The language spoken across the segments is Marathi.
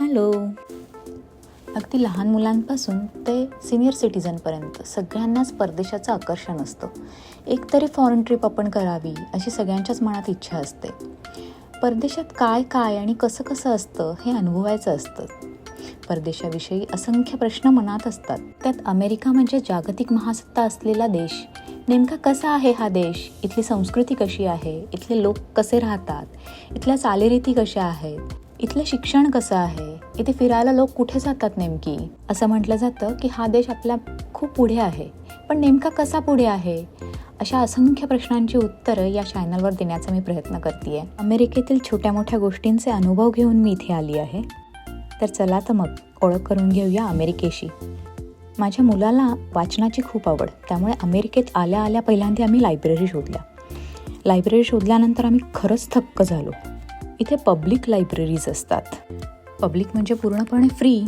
हॅलो. अगदी लहान मुलांपासून ते सिनियर सिटीजनपर्यंत सगळ्यांनाच परदेशाचं आकर्षण असतं. एकतरी फॉरेन ट्रिप आपण करावी अशी सगळ्यांच्याच मनात इच्छा असते. परदेशात काय काय आणि कसं कसं असतं हे अनुभवायचं असतं. परदेशाविषयी असंख्य प्रश्न मनात असतात. त्यात अमेरिका म्हणजे जागतिक महासत्ता असलेला देश. नेमका कसा आहे हा देश? इथली संस्कृती कशी आहे? इथले लोक कसे राहतात? इथल्या चालीरीती कशा आहेत? इथलं शिक्षण कसं आहे? इथे फिरायला लोक कुठे जातात नेमकी? असं म्हटलं जातं की हा देश आपल्या खूप पुढे आहे. पण नेमका कसा पुढे आहे? अशा असंख्य प्रश्नांची उत्तरं या चॅनलवर देण्याचा मी प्रयत्न करते अमेरिकेतील छोट्या मोठ्या गोष्टींचे अनुभव घेऊन मी इथे आली आहे. तर चला तर मग ओळख करून घेऊया अमेरिकेशी. माझ्या मुलाला वाचनाची खूप आवड. त्यामुळे अमेरिकेत आल्या आल्या पहिल्यांदा आम्ही लायब्ररी शोधल्या. लायब्ररी शोधल्यानंतर आम्ही खरंच थक्क झालो. इथे पब्लिक लायब्ररीज असतात. पब्लिक म्हणजे पूर्णपणे फ्री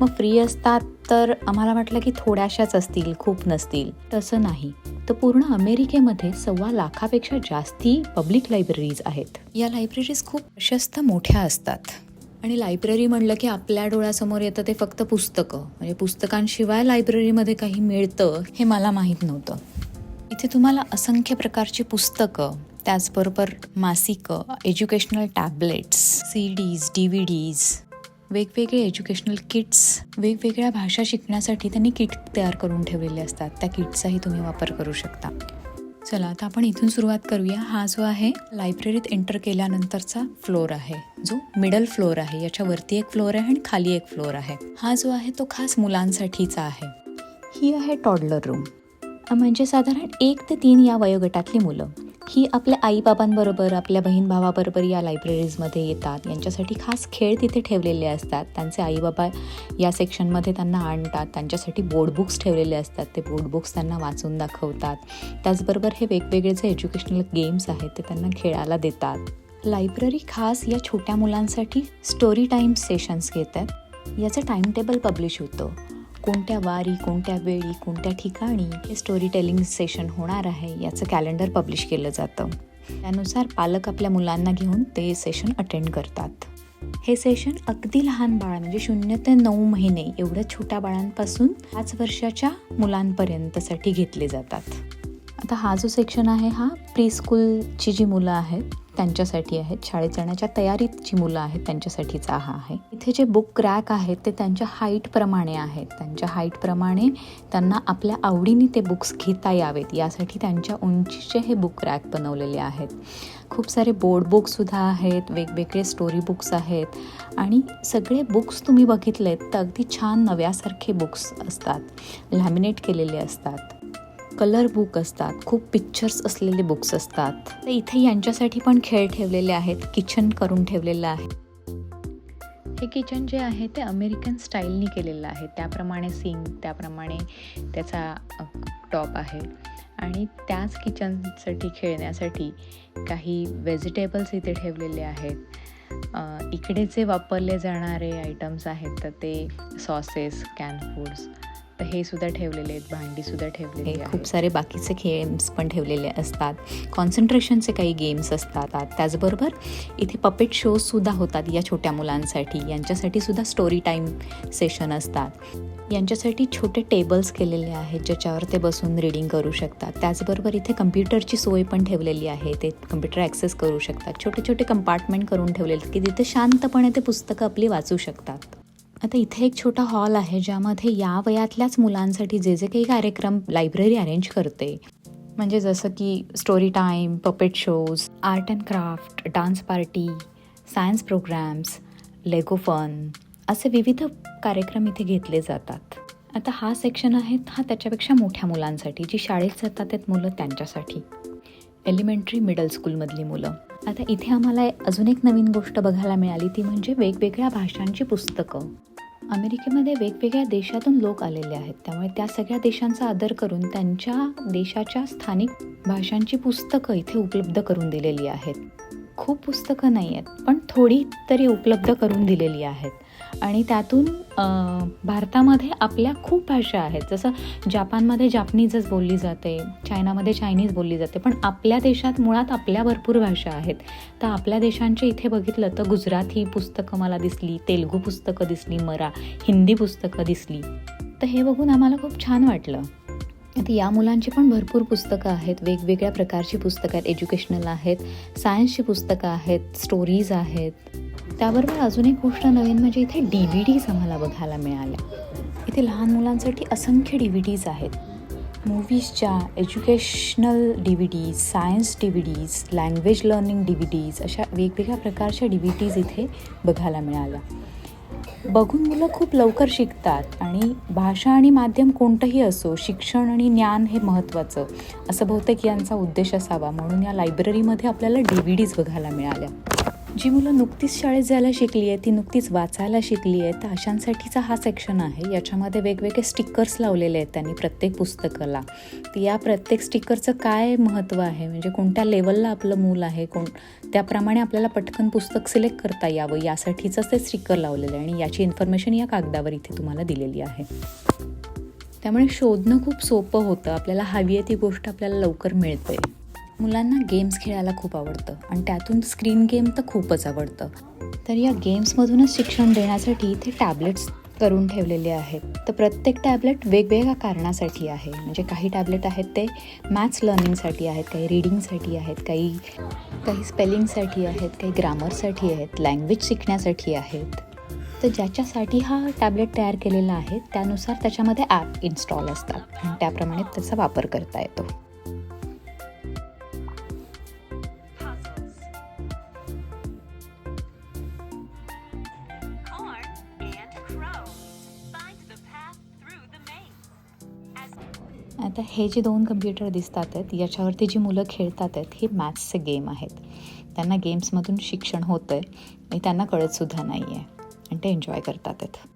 मग फ्री असतात तर आम्हाला वाटलं की थोड्याशाच असतील खूप नसतील. तसं नाही. तर पूर्ण अमेरिकेमध्ये सव्वा लाखापेक्षा जास्ती पब्लिक लायब्ररीज आहेत. या लायब्ररीज खूप प्रशस्त मोठ्या असतात. आणि लायब्ररी म्हणलं की आपल्या डोळ्यासमोर येतं ते फक्त पुस्तकं. म्हणजे पुस्तकांशिवाय लायब्ररीमध्ये काही मिळतं हे मला माहीत नव्हतं. इथे तुम्हाला असंख्य प्रकारची पुस्तकं त्याचबरोबर मासिकं educational tablets CDs DVDs वेगवेगळे एज्युकेशनल किट्स वेगवेगळ्या भाषा शिकण्यासाठी त्यांनी किट तयार करून ठेवलेले असतात. त्या किटचाही तुम्ही वापर करू शकता. चला आता आपण इथून सुरुवात करूया. हा जो आहे लायब्ररीत एंटर केल्यानंतरचा फ्लोर आहे. जो मिडल फ्लोर आहे याच्यावरती एक फ्लोअर आहे आणि खाली एक फ्लोअर आहे. हा जो आहे तो खास मुलांसाठीचा आहे. ही आहे टॉडलर रूम म्हणजे साधारण एक ते तीन या वयोगटातली मुलं. ही आपल्या आईबाबांबरोबर आपल्या बहीण भावाबरोबर या लायब्ररीजमध्ये येतात. यांच्यासाठी खास खेळ तिथे ठेवलेले असतात. त्यांचे आईबाबा या सेक्शनमध्ये त्यांना आणतात. त्यांच्यासाठी बोर्ड बुक्स ठेवलेले असतात. ते बोर्ड बुक्स त्यांना वाचून दाखवतात. त्याचबरोबर हे वेगवेगळे जे एज्युकेशनल गेम्स आहेत ते त्यांना खेळायला देतात. लायब्ररी खास या छोट्या मुलांसाठी स्टोरी टाईम सेशन्स घेतात. याचं टाईमटेबल पब्लिश होतं. कोणत्या वारी कोणत्या वेळी कोणत्या ठिकाणी हे स्टोरी टेलिंग सेशन होणार आहे याचं कॅलेंडर पब्लिश केलं जातं. त्यानुसार पालक आपल्या मुलांना घेऊन ते सेशन अटेंड करतात. हे सेशन अगदी लहान बाळ म्हणजे शून्य ते नऊ महिने एवढ्या छोट्या बाळांपासून पाच वर्षाच्या मुलांपर्यंतसाठी घेतले जातात. आता हा जो सेक्शन आहे हा प्री स्कूलची जी मुलं आहेत त्यांच्यासाठी आहेत शाळेत जाण्याच्या तयारीत जी मुलं आहेत त्यांच्यासाठीचा हा आहे. इथे जे बुक रॅक आहेत ते त्यांच्या हाईटप्रमाणे आहेत. त्यांच्या हाईटप्रमाणे त्यांना आपल्या आवडीने ते बुक्स घेता यावेत. यासाठी त्यांच्या उंचीचे हे बुक रॅक बनवलेले आहेत. खूप सारे बोर्ड बुक्ससुद्धा आहेत वेगवेगळे स्टोरी बुक्स आहेत. आणि सगळे बुक्स तुम्ही बघितलेत तर अगदी छान नव्यासारखे बुक्स असतात. लॅमिनेट केलेले असतात. कलर बुक असतात खूप पिक्चर्स असलेले बुक्स असतात. तर इथे यांच्यासाठी पण खेळ ठेवलेले आहेत किचन करून ठेवलेलं आहे. हे किचन जे आहे ते अमेरिकन स्टाईलनी केलेलं आहे. त्याप्रमाणे सिंग त्याप्रमाणे त्याचा टॉप आहे. आणि त्याच किचनसाठी खेळण्यासाठी काही व्हेजिटेबल्स इथे ठेवलेले आहेत. इकडे जे वापरले जाणारे आयटम्स आहेत तर ते सॉसेस कॅन फूड्स तर हे सुद्धा ठेवलेले आहेत भांडीसुद्धा ठेवलेली आहेत खूप सारे बाकीचे गेम्स पण ठेवलेले असतात. कॉन्सन्ट्रेशनचे काही गेम्स असतात. त्याचबरोबर इथे पपेट शोजसुद्धा होतात या छोट्या मुलांसाठी. यांच्यासाठी सुद्धा स्टोरी टाईम सेशन असतात. यांच्यासाठी छोटे टेबल्स केलेले आहेत ज्याच्यावर ते बसून रिडिंग करू शकतात. त्याचबरोबर इथे कम्प्युटरची सोय पण ठेवलेली आहे. ते कम्प्युटर ॲक्सेस करू शकतात. छोटे छोटे कंपार्टमेंट करून ठेवलेले आहेत की तिथे शांतपणे ते पुस्तकं आपली वाचू शकतात. आता इथे एक छोटा हॉल आहे ज्यामध्ये या वयातल्याच मुलांसाठी जे जे काही कार्यक्रम लायब्ररी अरेंज करते. म्हणजे जसं की story time puppet shows art and craft dance party science programmes Lego fun असे विविध कार्यक्रम इथे घेतले जातात. आता हा सेक्शन आहे हा त्याच्यापेक्षा मोठ्या मुलांसाठी जी शाळेत जातात आहेत मुलं त्यांच्यासाठी. एलिमेंटरी मिडल स्कूलमधली मुलं. आता इथे आम्हाला अजून एक नवीन गोष्ट बघायला मिळाली. ती म्हणजे वेगवेगळ्या भाषांची पुस्तकं. अमेरिकेमध्ये वेगवेगळ्या देशातून लोक आलेले आहेत. त्यामुळे त्या सगळ्या देशांचा आदर करून त्यांच्या देशाच्या स्थानिक भाषांची पुस्तकं इथे उपलब्ध करून दिलेली आहेत. खूप पुस्तकं नाही आहेत पण थोडी तरी उपलब्ध करून दिलेली आहेत. आणि त्यातून भारतामध्ये आपल्या खूप भाषा आहेत. जसं जापानमध्ये जापनीजच बोलली जाते चायनामध्ये चायनीज बोलली जाते पण आपल्या देशात मुळात आपल्या भरपूर भाषा आहेत. तर आपल्या देशांचे इथे बघितलं तर गुजराती पुस्तकं मला दिसली तेलगू पुस्तकं दिसली मरा हिंदी पुस्तकं दिसली. तर हे बघून आम्हाला खूप छान वाटलं. आता या मुलांची पण भरपूर पुस्तकं आहेत. वेगवेगळ्या प्रकारची पुस्तकं आहेत. एज्युकेशनल आहेत सायन्सची पुस्तकं आहेत स्टोरीज आहेत. त्याबरोबर अजून एक गोष्ट नवीन म्हणजे इथे डी व्ही डीज आम्हाला बघायला मिळाल्या. इथे लहान मुलांसाठी असंख्य डी व्ही डीज आहेत. मूवीजच्या educational DVDs science DVDs language learning DVDs अशा वेगवेगळ्या प्रकारच्या डी व्ही डीज इथे बघायला मिळाल्या. बघून मुलं खूप लवकर शिकतात आणि भाषा आणि माध्यम कोणतंही असो शिक्षण आणि ज्ञान हे महत्त्वाचं. असं बहुतेक यांचा उद्देश असावा म्हणून या लायब्ररीमध्ये आपल्याला डी व्ही डीज बघायला मिळाल्या. जी मुलं नुकतीच शाळेत जायला शिकली आहे ती नुकतीच वाचायला शिकली आहे तर अशांसाठीचा हा सेक्शन आहे. याच्यामध्ये वेगवेगळे स्टिकर्स लावलेले आहेत त्यांनी प्रत्येक पुस्तकाला. तर या प्रत्येक स्टिकरचं काय महत्त्व आहे? म्हणजे कोणत्या लेवलला आपलं मूल आहे? कोण त्याप्रमाणे आपल्याला पटकन पुस्तक सिलेक्ट करता यावं यासाठीचंच ते स्टिकर लावलेलं आहे. आणि याची इन्फॉर्मेशन या कागदावर इथे तुम्हाला दिलेली आहे. त्यामुळे शोधणं खूप सोपं होतं. आपल्याला हवी आहे ती गोष्ट आपल्याला लवकर मिळते. मुलांना गेम्स खेळायला खूप आवडतं आणि त्यातून स्क्रीन गेम तर खूपच आवडतं. तर या गेम्समधूनच शिक्षण देण्यासाठी इथे टॅबलेट्स करून ठेवलेले आहेत. तर प्रत्येक टॅबलेट वेगवेगळ्या कारणासाठी आहे. म्हणजे काही टॅबलेट आहेत ते मॅथ्स लर्निंगसाठी आहेत काही रीडिंगसाठी आहेत काही काही स्पेलिंगसाठी आहेत काही ग्रामरसाठी आहेत लँग्वेज शिकण्यासाठी आहेत. तर ज्याच्यासाठी हा टॅबलेट तयार केलेला आहे त्यानुसार त्याच्यामध्ये ॲप इन्स्टॉल असतात. आणि त्याप्रमाणे त्याचा वापर करता येतो. आता हे जे दोन कम्प्युटर दिसतात आहेत याच्यावरती जी मुलं खेळतात आहेत हे मॅथ्सचे गेम आहेत. त्यांना गेम्समधून शिक्षण होतं आहे आणि त्यांना कळतसुद्धा नाही आहे आणि ते एन्जॉय करतात आहेत.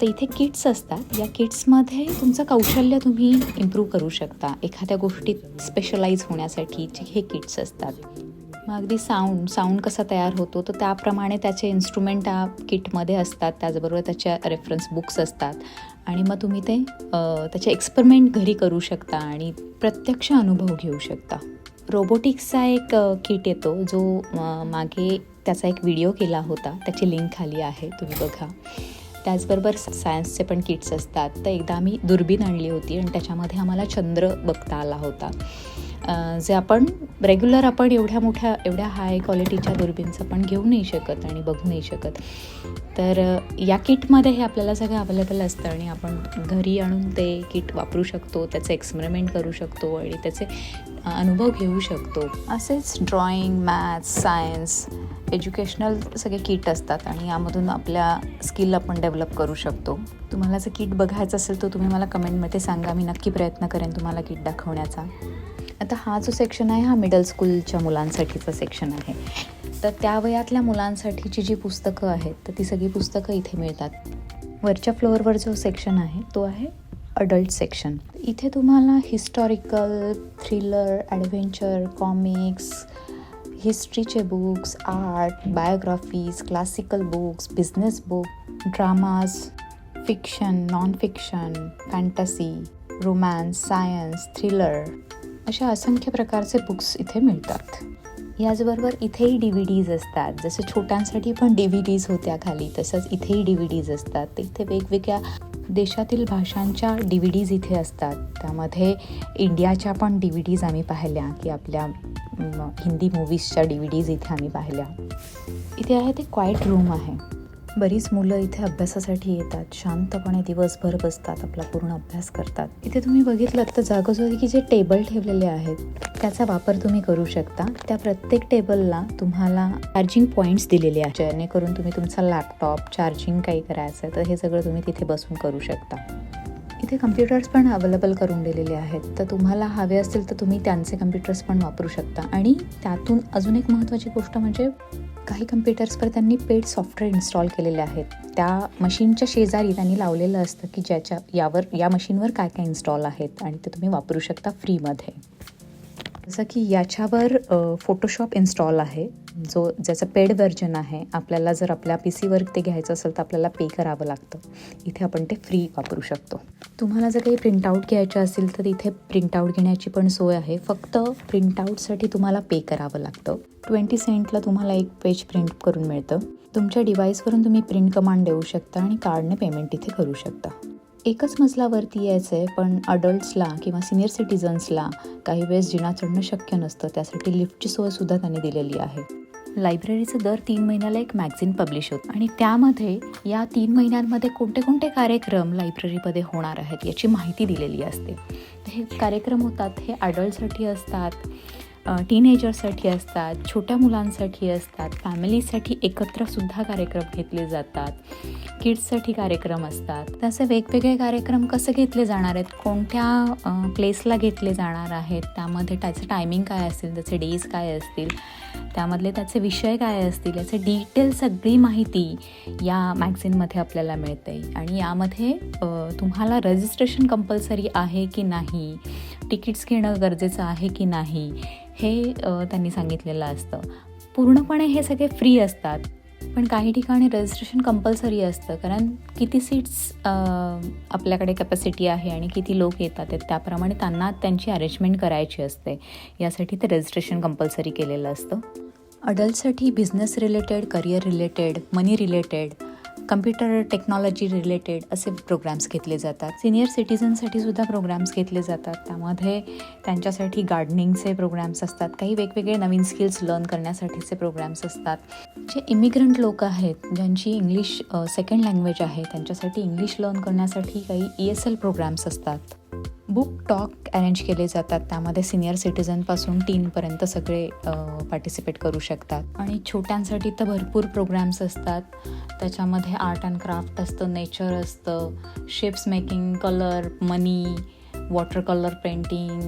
तर इथे किट्स असतात. या किट्समध्ये तुमचं कौशल्य तुम्ही इम्प्रूव्ह करू शकता. एखाद्या गोष्टीत स्पेशलाइज होण्यासाठी जे हे किट्स असतात. मग अगदी साऊंड साऊंड कसा तयार होतो? तर त्याप्रमाणे त्याचे इन्स्ट्रुमेंट त्या किटमध्ये असतात. त्याचबरोबर त्याच्या रेफरन्स बुक्स असतात. आणि मग तुम्ही ते त्याचे एक्सपेरिमेंट घरी करू शकता आणि प्रत्यक्ष अनुभव घेऊ शकता. रोबोटिक्सचा एक किट येतो जो मागे त्याचा एक व्हिडिओ केला होता. त्याची लिंक खाली आहे तुम्ही बघा. त्याचबरोबर सायन्सचे पण किट्स असतात. तर एकदा आम्ही दुर्बीण आणली होती आणि त्याच्यामध्ये आम्हाला चंद्र बघता आला होता. जे आपण रेग्युलर आपण एवढ्या मोठ्या एवढ्या हाय क्वालिटीच्या दुर्बीणचं पण घेऊ नाही शकत आणि बघू नाही शकत. तर या किटमध्ये हे आपल्याला सगळं अवेलेबल असतं आणि आपण घरी आणून ते किट वापरू शकतो त्याचे एक्सपेरिमेंट करू शकतो आणि त्याचे अनुभव घेऊ शकतो. असेच ड्रॉइंग मॅथ्स सायन्स एज्युकेशनल सगळे किट असतात आणि यामधून आपल्या स्किल आपण डेव्हलप करू शकतो. तुम्हाला जर किट बघायचं असेल तर तुम्ही मला कमेंटमध्ये सांगा. मी नक्की प्रयत्न करेन तुम्हाला किट दाखवण्याचा. आता हा जो सेक्शन आहे हा मिडल स्कूलच्या मुलांसाठीचा सेक्शन आहे. तर त्या वयातल्या मुलांसाठीची जी पुस्तकं आहेत तर ती सगळी पुस्तकं इथे मिळतात. वरच्या फ्लोअरवर जो सेक्शन आहे तो आहे अडल्ट सेक्शन इथे तुम्हाला historical thriller adventure comics हिस्ट्रीचे books art biographies classical books business book dramas fiction non fiction fantasy romance science thriller अशा असंख्य प्रकारचे बुक्स इथे मिळतात. याचबरोबर इथेही डी व्ही डीज असतात. जसे छोट्यांसाठी पण डी व्ही डीज होत्या खाली तसंच इथेही डी व्ही डीज असतात इथे वेगवेगळ्या देशातील भाषांच्या डी व्ही डीज इथे असतात. त्यामध्ये इंडियाच्या पण डी व्ही डीज आम्ही पाहिल्या की आपल्या हिंदी मूवीजच्या डी व्ही डीज इथे आम्ही पाहिल्या. इथे आहे ते क्वाईट रूम आहे. बरीच मुलं इथे अभ्यासासाठी येतात. शांतपणे दिवसभर बसतात आपला पूर्ण अभ्यास करतात. इथे तुम्ही बघितलं तर जागोजागी जे टेबल ठेवलेले आहेत त्याचा वापर तुम्ही करू शकता. त्या प्रत्येक टेबलला तुम्हाला चार्जिंग पॉईंट्स दिलेले आहेत. जेणेकरून तुम्ही तुमचा लॅपटॉप चार्जिंग काही करायचं आहे तर हे सगळं तुम्ही तिथे बसून करू शकता. इथे कम्प्युटर्स पण अवेलेबल करून दिलेले आहेत. तर तुम्हाला हवे असतील तर तुम्ही त्यांचे कम्प्युटर्स पण वापरू शकता. आणि त्यातून अजून एक महत्त्वाची गोष्ट म्हणजे काही कम्प्युटर्सवर त्यांनी पेड सॉफ्टवेअर इन्स्टॉल केलेले आहेत. त्या मशीनच्या शेजारी त्यांनी लावलेलं असतं की ज्याच्या यावर या मशीनवर काय काय इन्स्टॉल आहेत आणि ते तुम्ही वापरू शकता फ्रीमध्ये जसं की याच्यावर फोटोशॉप इन्स्टॉल आहे. जो ज्याचं पेड व्हर्जन आहे आपल्याला जर आपल्या पी सीवर ते घ्यायचं असेल तर आपल्याला पे करावं लागतं. इथे आपण ते फ्री वापरू शकतो. तुम्हाला जर काही प्रिंटआउट घ्यायचं असेल तर इथे प्रिंटआउट घेण्याची पण सोय आहे. फक्त प्रिंटआउटसाठी तुम्हाला पे करावं लागतं. ट्वेंटी सेंटला तुम्हाला एक पेज प्रिंट करून मिळतं. तुमच्या डिव्हाइसवरून तुम्ही प्रिंट कमांड देऊ शकता आणि कार्डने पेमेंट इथे करू शकता. एकच मजलावरती यायचं आहे पण अडल्ट्सला किंवा सिनियर सिटीजन्सला काही वेळेस जिना चढणं शक्य नसतं. त्यासाठी लिफ्टची सोयसुद्धा त्यांनी दिलेली आहे. लायब्ररीचं दर तीन महिन्याला एक मॅगझिन पब्लिश होतं. आणि त्यामध्ये या तीन महिन्यांमध्ये कोणते कोणते कार्यक्रम लायब्ररीमध्ये होणार आहेत याची माहिती दिलेली असते. हे कार्यक्रम होतात हे अडल्टसाठी असतात. टीनेजर्ससाठी असतात छोट्या मुलांसाठी असतात फॅमिलीसाठी एकत्रसुद्धा कार्यक्रम घेतले जातात. किड्ससाठी कार्यक्रम असतात. तसे वेगवेगळे कार्यक्रम कसे घेतले जाणार आहेत? कोणत्या प्लेसला घेतले जाणार आहेत? त्यामध्ये त्याचं टायमिंग काय असेल? त्याचे डेज काय असतील? त्यामधले त्याचे विषय काय असतील याचे डिटेल सगळी माहिती या मॅगझिनमध्ये आपल्याला मिळते. आणि यामध्ये तुम्हाला रजिस्ट्रेशन कंपल्सरी आहे की नाही तिकीट्स घेणं गरजेचं आहे की नाही हे त्यांनी सांगितलेलं असतं. पूर्णपणे हे सगळे फ्री असतात. पण काही ठिकाणी रजिस्ट्रेशन कंपल्सरी असतं. कारण किती सीट्स आपल्याकडे कॅपॅसिटी आहे आणि किती लोक येतात आहेत त्याप्रमाणे त्यांना त्यांची अरेंजमेंट करायची असते. यासाठी ते रजिस्ट्रेशन कंपल्सरी केलेलं असतं. अडल्टसाठी business related career related money related computer technology related असे प्रोग्राम्स घेतले जातात. सिनियर सिटीजनसाठी सुद्धा प्रोग्राम्स घेतले जातात. त्यामध्ये त्यांच्यासाठी गार्डनिंगचे प्रोग्राम्स असतात. काही वेगवेगळे नवीन स्किल्स लर्न करण्यासाठीचे प्रोग्राम्स असतात. जे इमिग्रंट लोक आहेत ज्यांची इंग्लिश सेकंड लँग्वेज आहे त्यांच्यासाठी इंग्लिश लर्न करण्यासाठी काही ई एस एल प्रोग्राम्स असतात. बुक टॉक अरेंज केले जातात. त्यामध्ये सिनियर सिटीजनपासून टीनपर्यंत सगळे पार्टिसिपेट करू शकतात. आणि छोट्यांसाठी तर भरपूर प्रोग्राम्स असतात. त्याच्यामध्ये आर्ट अँड क्राफ्ट असतं नेचर असतं shapes making colour money water colour painting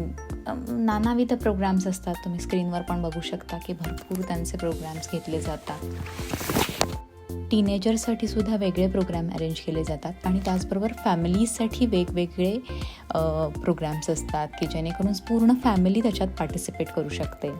नानाविध प्रोग्राम्स असतात. तुम्ही स्क्रीनवर पण बघू शकता की भरपूर त्यांचे प्रोग्राम्स घेतले जातात. टीनेजर्ससाठी सुद्धा वेगळे प्रोग्राम अरेंज केले जातात. आणि त्याचबरोबर फॅमिलीजसाठी वेगवेगळे प्रोग्राम्स असतात की जेणेकरून पूर्ण फॅमिली त्याच्यात पार्टिसिपेट करू शकते.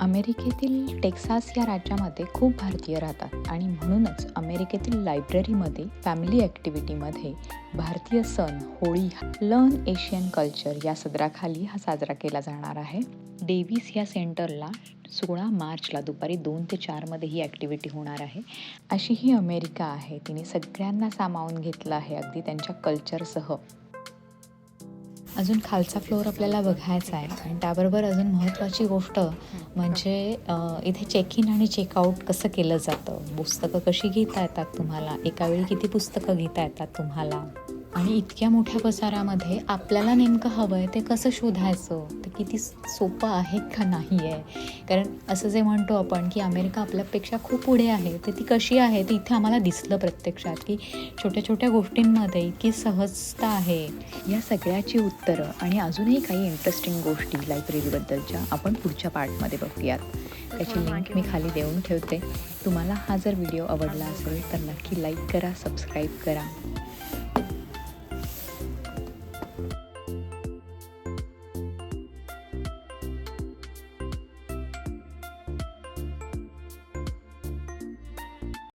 अमेरिकेतील टेक्सास या राज्यामध्ये खूप भारतीय राहतात आणि म्हणूनच अमेरिकेतील लायब्ररीमध्ये फॅमिली ॲक्टिव्हिटीमध्ये भारतीय सण होळी लर्न एशियन कल्चर या सदराखाली हा साजरा केला जाणार आहे. डेव्हिस या सेंटरला सोळा मार्चला दुपारी दोन ते चारमध्ये ही ॲक्टिव्हिटी होणार आहे. अशी ही अमेरिका आहे. तिने सगळ्यांना सामावून घेतलं आहे. अगदी त्यांच्या कल्चरसह अजून खालचा फ्लोअर आपल्याला बघायचा आहे. आणि त्याबरोबर अजून महत्त्वाची गोष्ट म्हणजे इथे चेक इन आणि चेकआउट कसं केलं जातं? पुस्तकं कशी घेता येतात तुम्हाला? एका वेळी किती पुस्तकं घेता येतात तुम्हाला? आणि इतक्या मोठ्या पसारामध्ये आपल्याला नेमकं हवं आहे ते कसं शोधायचं? ते किती सोपं आहे का नाही आहे कारण असं जे म्हणतो आपण की अमेरिका आपल्यापेक्षा खूप पुढे आहे तर ती कशी आहे? ते इथे आम्हाला दिसलं प्रत्यक्षात की छोट्या छोट्या गोष्टींमध्ये इतकी सहजता आहे. या सगळ्याची उत्तरं आणि अजूनही काही इंटरेस्टिंग गोष्टी लायब्ररीबद्दलच्या आपण पुढच्या पार्टमध्ये बघूयात. त्याची लिंक मी खाली देऊन ठेवते. तुम्हाला हा जर व्हिडिओ आवडला असेल तर नक्की लाईक करा सबस्क्राईब करा.